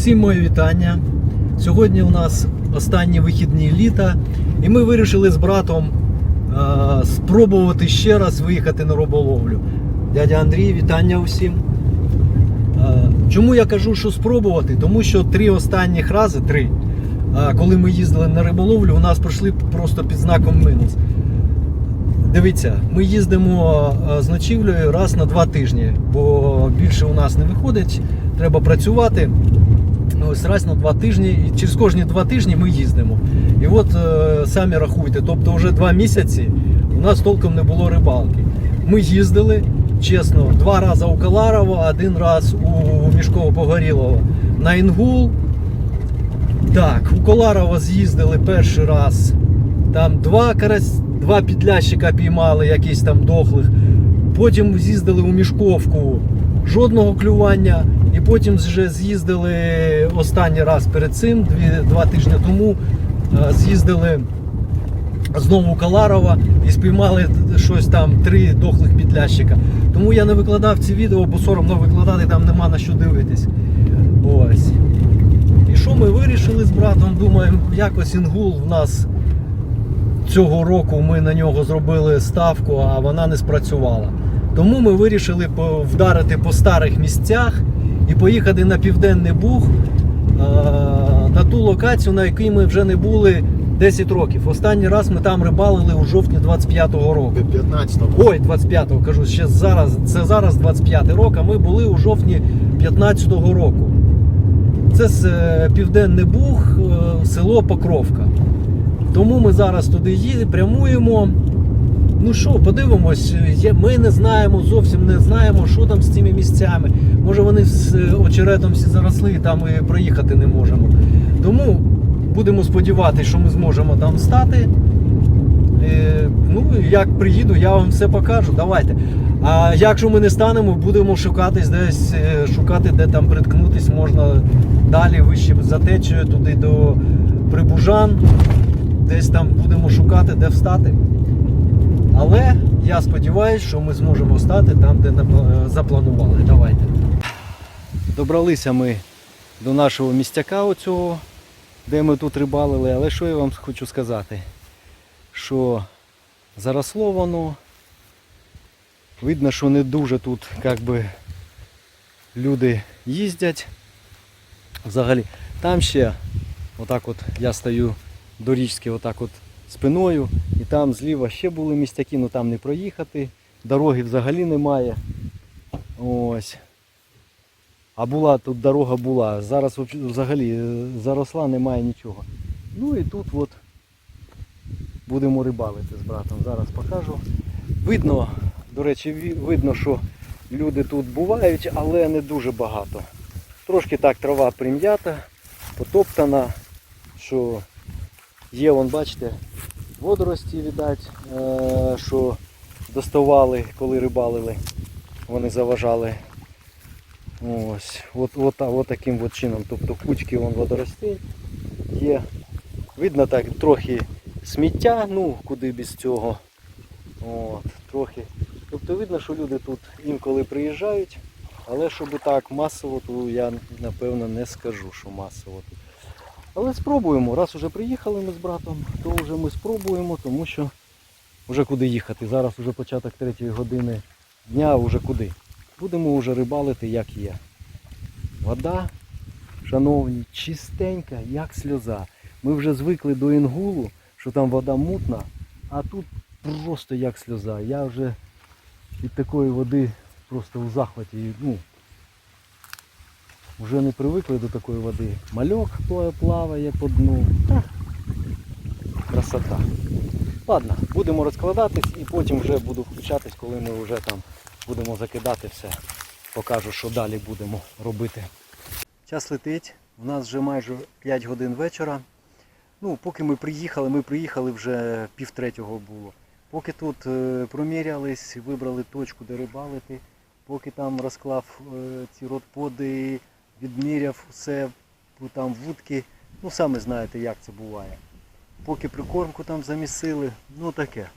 Усім моє вітання. Сьогодні у нас останні вихідні літа, і ми вирішили з братом е, спробувати ще раз виїхати на риболовлю. Дядя Андрій, вітання усім. Е, чому я кажу, що спробувати? Тому що три останніх рази, три, е, коли ми їздили на риболовлю, у нас пройшли просто під знаком мінус. Дивіться, ми їздимо з ночівлею раз на два тижні, бо більше у нас не виходить, треба працювати. Ось раз на два тижні, і через кожні два тижні ми їздимо. І от е, самі рахуйте, тобто вже два місяці у нас толком не було рибалки. Ми їздили, чесно, два рази у Каларово, один раз у Мішково Погорілово на Інгул. Так, у Коларово з'їздили перший раз. Там два карась, два підлящика піймали, якісь там дохлих. Потім з'їздили у Мішковку, жодного клювання. І потім вже з'їздили останній раз перед цим, дві, два тижні тому, е, з'їздили знову Каларова і спіймали щось там, три дохлих підлящика. Тому я не викладав ці відео, бо соромно викладати, там нема на що дивитись. Ось. І що ми вирішили з братом? Думаємо, якось інгул в нас цього року ми на нього зробили ставку, а вона не спрацювала. Тому ми вирішили вдарити по старих місцях і поїхати на Південний Буг е, на ту локацію, на якій ми вже не були 10 років. Останній раз ми там рибалили у жовтні 25-го року. 15-го. Ой, 25-го, кажу, ще зараз, це зараз 25-й рок, а ми були у жовтні 15-го року. Це з, е, Південний Буг, е, село Покровка. Тому ми зараз туди їдемо, прямуємо. Ну що, подивимось, ми не знаємо, зовсім не знаємо, що там з цими місцями. Може вони з е, очеретом всі заросли, там і проїхати не можемо. Тому будемо сподіватися, що ми зможемо там стати. Е, Ну, як приїду, я вам все покажу. Давайте. А якщо ми не станемо, будемо шукатись десь, е, шукати, де там приткнутись можна далі вище за течею, туди до Прибужан. Десь там будемо шукати, де встати. Але я сподіваюся, що ми зможемо стати там, де е, запланували. Давайте. Добралися ми до нашого містяка оцього, де ми тут рибалили. Але що я вам хочу сказати? Що заросло воно. Видно, що не дуже тут як би, люди їздять. Взагалі, там ще отак от я стою до річки отак от спиною. І там зліва ще були містяки, але там не проїхати. Дороги взагалі немає. Ось. А була тут дорога була. Зараз взагалі е, заросла, немає нічого. Ну і тут от будемо рибалити з братом. Зараз покажу. Видно, до речі, видно, що люди тут бувають, але не дуже багато. Трошки так трава прим'ята, потоптана, що є, вон, бачите, водорості, видать, е, що доставали, коли рибалили. Вони заважали. Ось, от, от, от таким от чином. Тобто кучки вон водоростей є. Видно так трохи сміття, ну куди без цього. От, трохи. Тобто видно, що люди тут інколи приїжджають, але щоб так масово, то я напевно не скажу, що масово тут. Але спробуємо. Раз уже приїхали ми з братом, то вже ми спробуємо, тому що вже куди їхати. Зараз вже початок третьої години дня, вже куди. Будемо вже рибалити, як є. Вода, шановні, чистенька, як сльоза. Ми вже звикли до інгулу, що там вода мутна, а тут просто як сльоза. Я вже від такої води просто у захваті. Ну, вже не привикли до такої води. Мальок плаває по дну. Та, красота. Ладно, будемо розкладатись і потім вже буду включатись, коли ми вже там будемо закидати все. Покажу, що далі будемо робити. Час летить, у нас вже майже 5 годин вечора. Ну, поки ми приїхали, ми приїхали вже пів третього було. Поки тут е, промірялись, вибрали точку, де рибалити, поки там розклав е, ці родподи, відміряв все, там вудки. Ну, самі знаєте, як це буває. Поки прикормку там замісили, ну таке.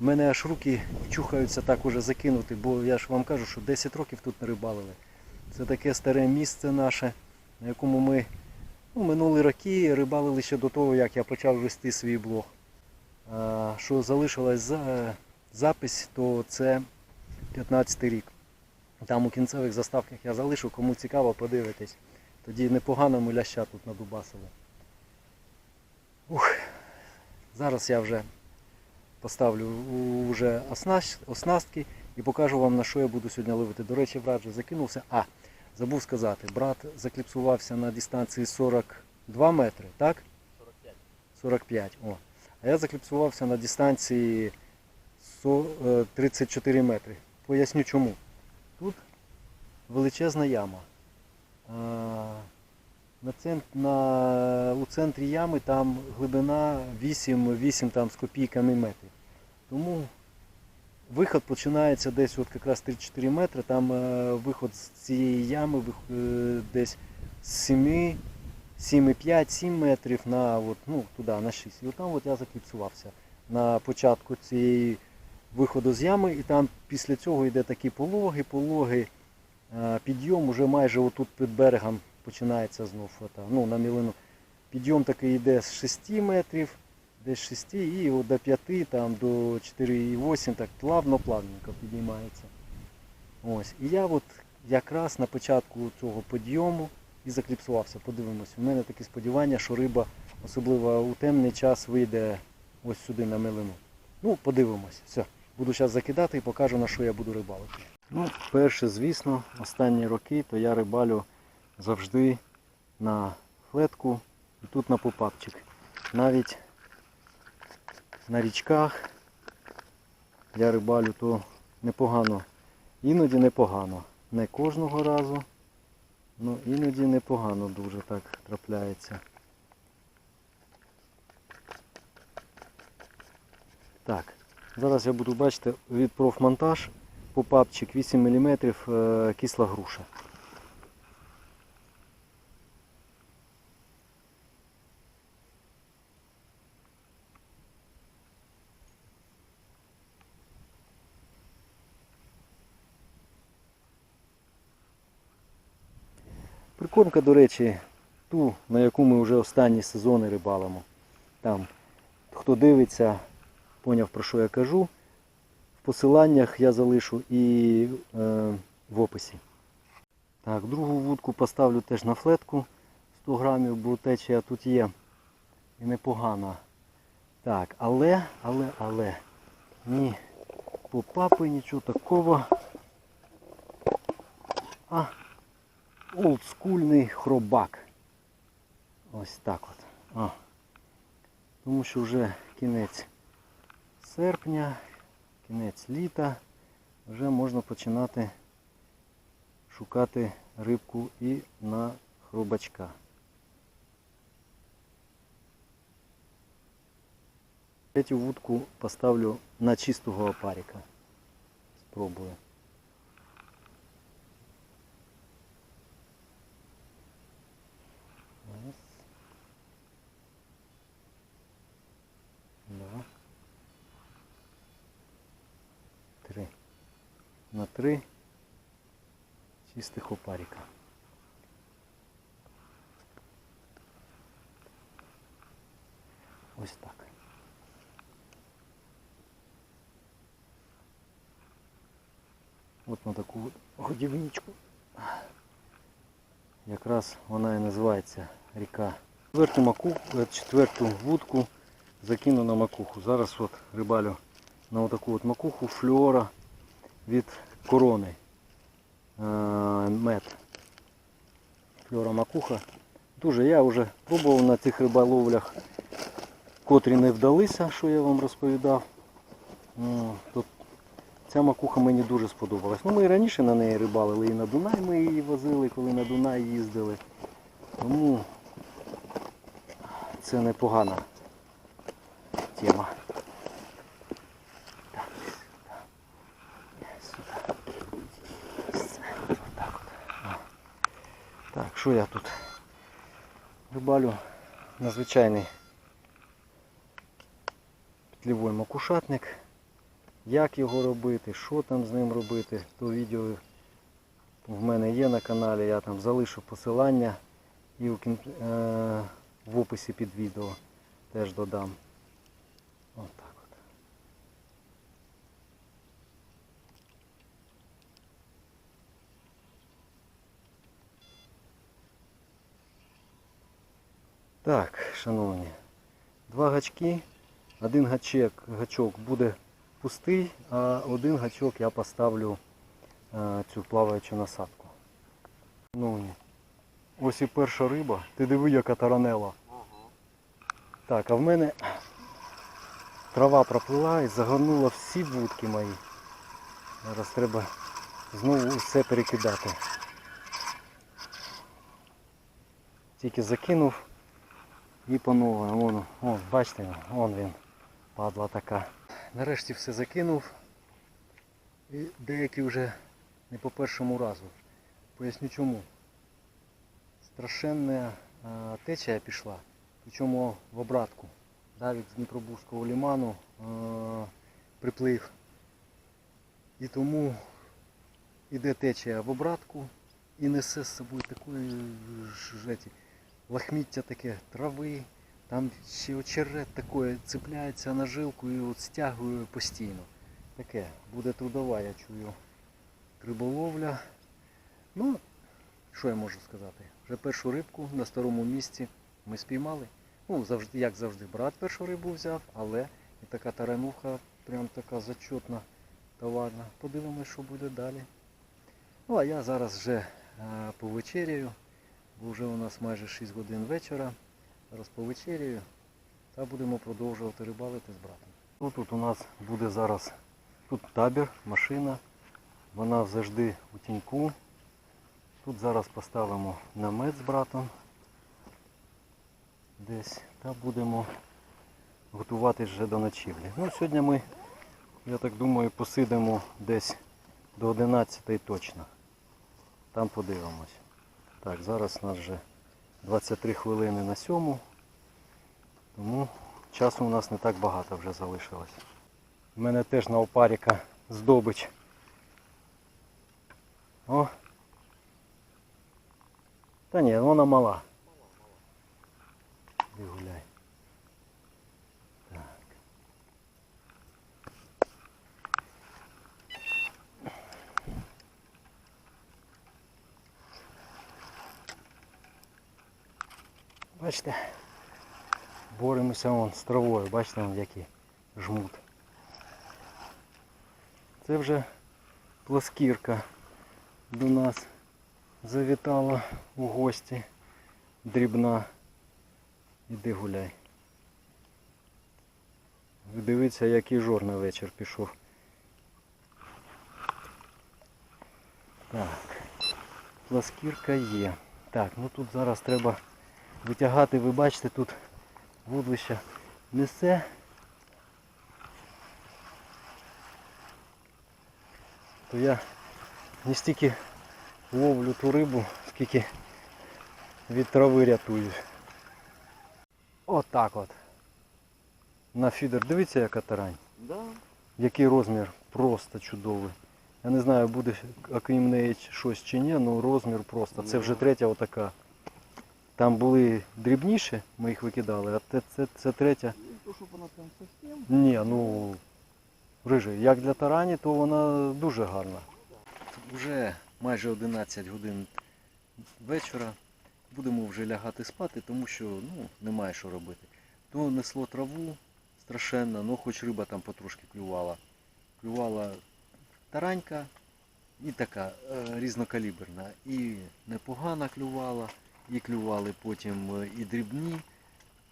У мене аж руки чухаються так уже закинути, бо я ж вам кажу, що 10 років тут не рибалили. Це таке старе місце наше. на якому ми ну, минулі роки рибалили ще до того, як я почав вести свій блог. А, що залишилась за, запись, то це 15 рік. Там у кінцевих заставках я залишу, кому цікаво, подивитись. Тоді непогано ми ляща тут надубасили. Ух, зараз я вже поставлю уже оснастки і покажу вам на що я буду сьогодні ловити. До речі, брат вже закинувся. А, забув сказати, брат закліпсувався на дистанції 42 метри, так? 45. 45. О. А я закліпсувався на дистанції е, 34 метри. Поясню чому. Величезна яма. На цент, на, у центрі ями там глибина 8, 8 там, з копійками метрів. Тому виход починається десь от якраз 3-4 метри. Там е, виход з цієї ями е, десь з 7, 7,5-7 метрів на, от, ну, туди, на 6. І от там от я закліпсувався на початку цієї виходу з ями, і там після цього йде такі пологи, пологи, е, підйом уже майже отут під берегом починається знов. Ну, на мілину. Підйом такий йде з 6 метрів, десь 6 і от до 5, там, до 4,8, так плавно-плавненько піднімається. Ось. І я от якраз на початку цього підйому і закліпсувався. Подивимось. У мене таке сподівання, що риба, особливо у темний час, вийде ось сюди на милину. Ну, подивимось. Все. Буду зараз закидати і покажу, на що я буду рибалити. Ну, перше, звісно, останні роки, то я рибалю завжди на флетку і тут на попапчик. Навіть на річках я рибалю то непогано. Іноді непогано. Не кожного разу, але іноді непогано дуже так трапляється. Так, зараз я буду бачити від профмонтаж попапчик 8 мм кисла груша. Прикормка, до речі, ту, на яку ми вже останні сезони рибалимо. Там, хто дивиться, поняв про що я кажу. Посиланнях я залишу і е, в описі. Так, другу вудку поставлю теж на флетку 100 грамів, бо течія тут є і непогана. Так, але, але, але, ні по папи нічого такого. А олдскульний хробак. Ось так от. А. Тому що вже кінець серпня, кінець літа, вже можна починати шукати рибку і на хробачка. Третю вудку поставлю на чистого опарика. Спробую. Раз. Два. Три. На три чистих опарика. Ось так. От на таку годівничку. Якраз вона і називається ріка. Четверту макуху, е, четверту вудку закину на макуху. Зараз от рибалю на отаку от макуху флюора від корони. Мед. Флюора макуха. Дуже я вже пробував на цих риболовлях, котрі не вдалися, що я вам розповідав. Ну, Тут Ця макуха мені дуже сподобалась. Ну, ми і раніше на неї рибалили, і на Дунай ми її возили, коли на Дунай їздили. Тому це непогана тема. Так, сюди. Сюди. Отак от. О. Так, що я тут? Рибалю на звичайний макушатник. Як його робити, що там з ним робити, то відео в мене є на каналі, я там залишу посилання І у е... в описі під відео теж додам. От так шановні, два гачки, один гачок, гачок буде пустий, а один гачок я поставлю е, цю плаваючу насадку. Шановні, ось і перша риба. Ти диви, яка таранела. Так, а в мене трава проплила і загорнула всі вудки мої. Зараз треба знову все перекидати. Тільки закинув і по новому. Вон, вон, бачите, вон він, падла така. Нарешті все закинув. І деякі вже не по першому разу. Поясню чому. Страшенна течія пішла, причому в обратку. Да, від Дніпробузького ліману е, приплив. І тому іде течія в обратку і несе з собою такої жеті, лахміття таке трави, там ще очерет такое цепляється на жилку і от стягує постійно. Таке буде трудова, я чую. Риболовля. Ну, що я можу сказати? Вже першу рибку на старому місці ми спіймали. Ну, завжди, як завжди, брат першу рибу взяв, але і така тарануха, прям така зачетна, товарна. Подивимось, що буде далі. Ну, а я зараз вже е, повечеряю, бо вже у нас майже 6 годин вечора. Зараз повечеряю та будемо продовжувати рибалити з братом. Ну, тут у нас буде зараз тут табір, машина. Вона завжди у тіньку. Тут зараз поставимо намет з братом десь та будемо готуватись вже до ночівлі. Ну, сьогодні ми, я так думаю, посидимо десь до 11 точно. Там подивимось. Так, зараз у нас вже 23 хвилини на сьому. Тому часу у нас не так багато вже залишилось. У мене теж на опаріка здобич. О! Та ні, вона мала. Іди гуляй. Так. Бачите, боремося вон з травою, бачите, вон який жмут. Це вже плоскірка до нас завітала у гості дрібна. Іди гуляй. Ви Дивіться, який жор на вечір пішов. Так, пласкірка є. Так, ну тут зараз треба витягати, ви бачите, тут вудлище несе. То я не стільки ловлю ту рибу, скільки від трави рятуюсь. Отак от. На фідер. Дивіться, яка тарань. Да. Який розмір просто чудовий. Я не знаю, буде окрім неї щось чи ні, але розмір просто. Це вже третя отака. Там були дрібніші, ми їх викидали, а це, це, це третя. То, щоб вона там совсем. Ні, ну рижий. Як для тарані, то вона дуже гарна. Вже майже 11 годин вечора. Будемо вже лягати спати, тому що ну, немає що робити. То несло траву страшенно, ну хоч риба там потрошки клювала. Клювала таранька і така е, різнокаліберна. І непогана клювала, і клювали потім е, і дрібні.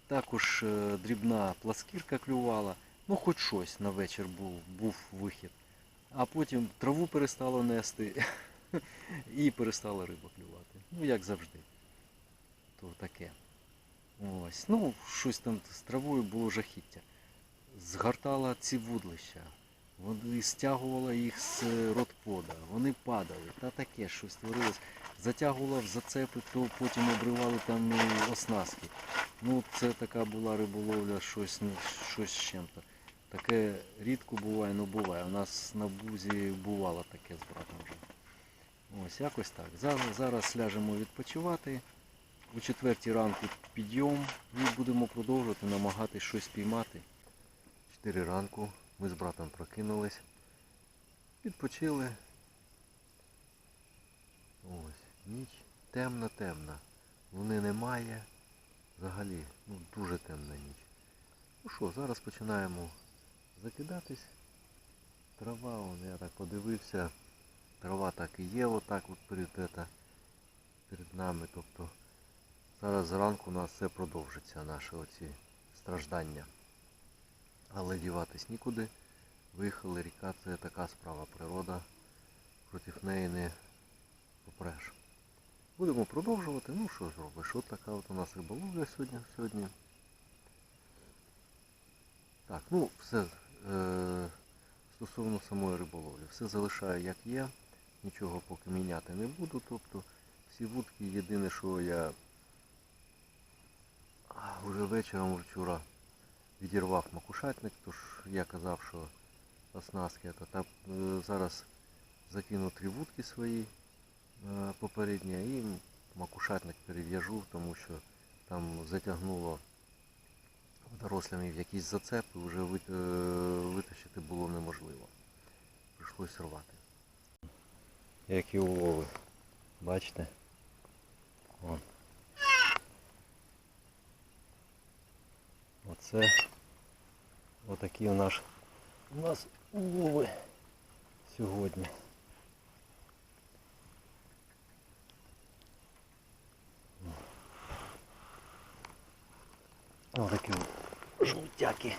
Також е, дрібна пласкірка клювала. Ну хоч щось на вечір був, був вихід. А потім траву перестало нести і перестала риба клювати. Ну як завжди. То таке. Ось. Ну, щось там з травою було жахіття. Згортала ці вудлища. Вони стягувала їх з ротпода, вони падали, та таке щось творилось. Затягувала в зацепи, то потім обривали там і оснастки. Ну, це така була риболовля, щось, ну, щось з чим-то. Таке рідко буває, ну буває. У нас на бузі бувало таке з братом вже. Ось якось так. Зараз, зараз ляжемо відпочивати У четвертій ранку підйом і будемо продовжувати намагатись щось піймати. Чотири ранку ми з братом прокинулись, відпочили. Ось, ніч темна-темна. Луни немає. Взагалі, ну дуже темна ніч. Ну що, зараз починаємо закидатись. Трава, он, я так подивився, трава так і є, отак от перед, ета, перед нами. Тобто зараз зранку у нас все продовжиться, наші оці страждання. Але діватись нікуди. Виїхали, ріка це така справа, природа. Проти неї не попреш. Будемо продовжувати. Ну що зробиш? От така от у нас риболовля сьогодні. сьогодні. Так, ну все е, стосовно самої риболовлі. Все залишаю як є. Нічого поки міняти не буду. Тобто всі вудки єдине, що я вже вечором вчора відірвав макушатник, тож я казав, що оснастки. Та, е, зараз закину три вудки свої е, попередні і макушатник перев'яжу, тому що там затягнуло дорослими в якийсь зацеп і вже е, витащити було неможливо. Прийшлось рвати. Які улови. Бачите? Вон. Оце отакі у нас, у нас улови сьогодні. Ось такі от жмутяки.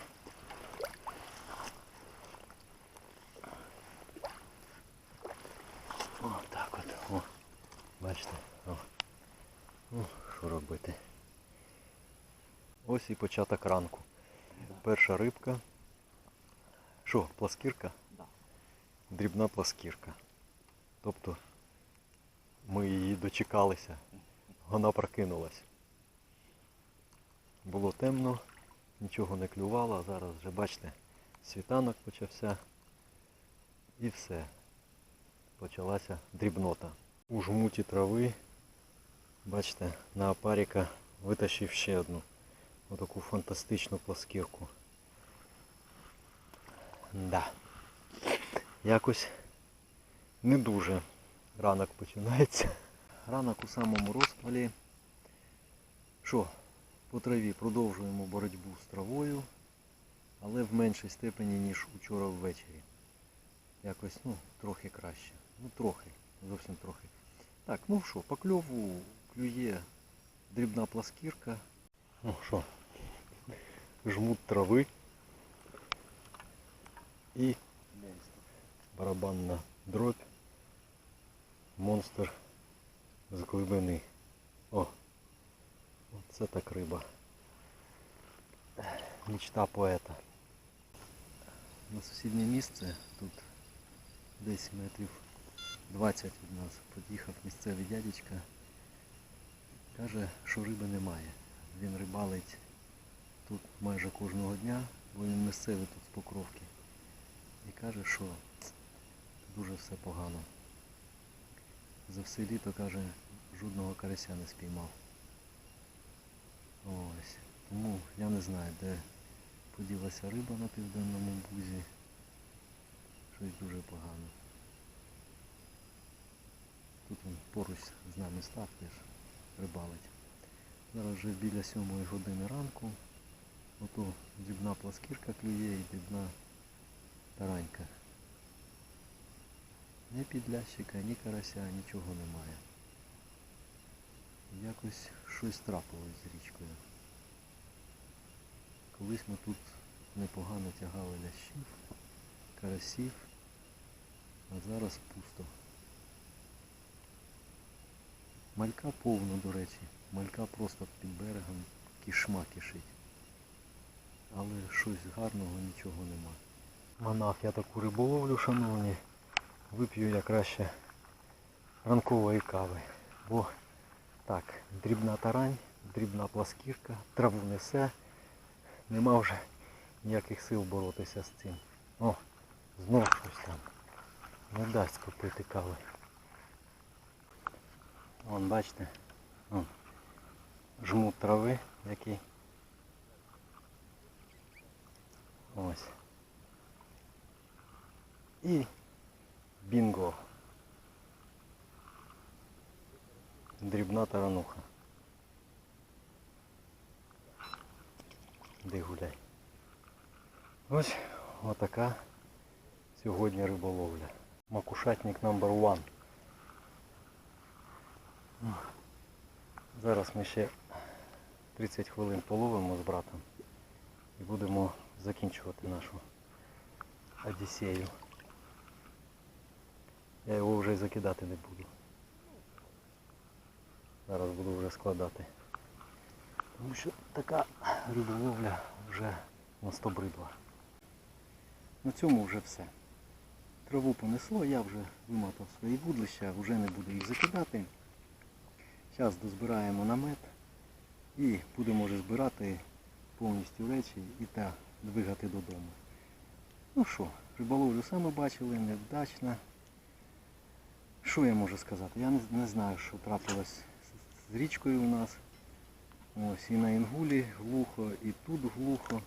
О, от. О, бачите? О. Ну, що робити? Ось і початок ранку. Перша рибка. Що, пласкірка? Да. Дрібна пласкірка. Тобто ми її дочекалися. Вона прокинулась. Було темно, нічого не клювало, а зараз вже бачите, світанок почався і все. Почалася дрібнота. У жмуті трави, бачите, на апаріка витащив ще одну отаку фантастичну пласкірку. Да. Якось не дуже ранок починається. Ранок у самому розпалі. Що, по траві продовжуємо боротьбу з травою, але в меншій степені, ніж учора ввечері. Якось, ну, трохи краще. Ну трохи, зовсім трохи. Так, ну що, по кльову клює дрібна пласкірка. Ну що, жмут трави і барабанна дробь. Монстр з глибини. О! Оце так риба. Мічта поета. На сусіднє місце тут десь метрів 20 від нас під'їхав місцевий дядечка. Каже, що риби немає. Він рибалить тут майже кожного дня, бо він місцевий тут з Покровки. І каже, що дуже все погано. За все літо, каже, жодного карася не спіймав. Ось. Тому я не знаю, де поділася риба на південному бузі. Щось дуже погано. Тут він поруч з нами став теж рибалить. Зараз вже біля сьомої години ранку. Ото дрібна пласкірка клює і дрібна таранька. Ні підлящика, ні карася, нічого немає. Якось щось трапилось з річкою. Колись ми тут непогано тягали лящів, карасів, а зараз пусто. Малька повно, до речі. Малька просто під берегом кішма кишить. Але щось гарного нічого нема. Манав я таку риболовлю, шановні. Вип'ю я краще ранкової кави. Бо так, дрібна тарань, дрібна пласкірка, траву несе. Нема вже ніяких сил боротися з цим. О, знов щось там. Не дасть купити кави. Вон, бачите? Вон. жмут трави, який. Ось. І бінго. Дрібна тарануха. Де гуляй. Ось отака сьогодні риболовля. Макушатник number one. Зараз ми ще 30 хвилин половимо з братом і будемо закінчувати нашу Одіссею. Я його вже й закидати не буду. Зараз буду вже складати. Тому що така риболовля вже настобридла. На цьому вже все. Траву понесло, я вже вимотав свої вудлища, вже не буду їх закидати. Зараз дозбираємо намет і будемо вже збирати повністю речі і та двигати додому. Ну що, риболовлю саме бачили, невдачна. Що я можу сказати? Я не, не знаю, що трапилось з- з річкою у нас. Ось і на Інгулі глухо, і тут глухо.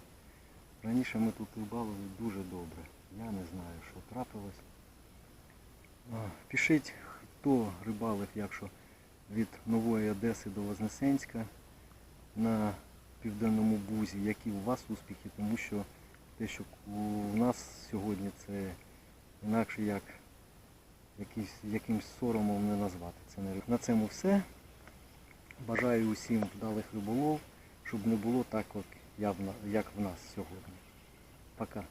Раніше ми тут рибалили дуже добре. Я не знаю, що трапилось. Пишіть, хто рибалив, якщо від Нової Одеси до Вознесенська на Південному Бузі, які у вас успіхи, тому що те, що у нас сьогодні це інакше як якийсь, якимсь соромом не назвати. Це не На цьому все. Бажаю усім вдалих риболов, щоб не було так, як в нас сьогодні. Пока.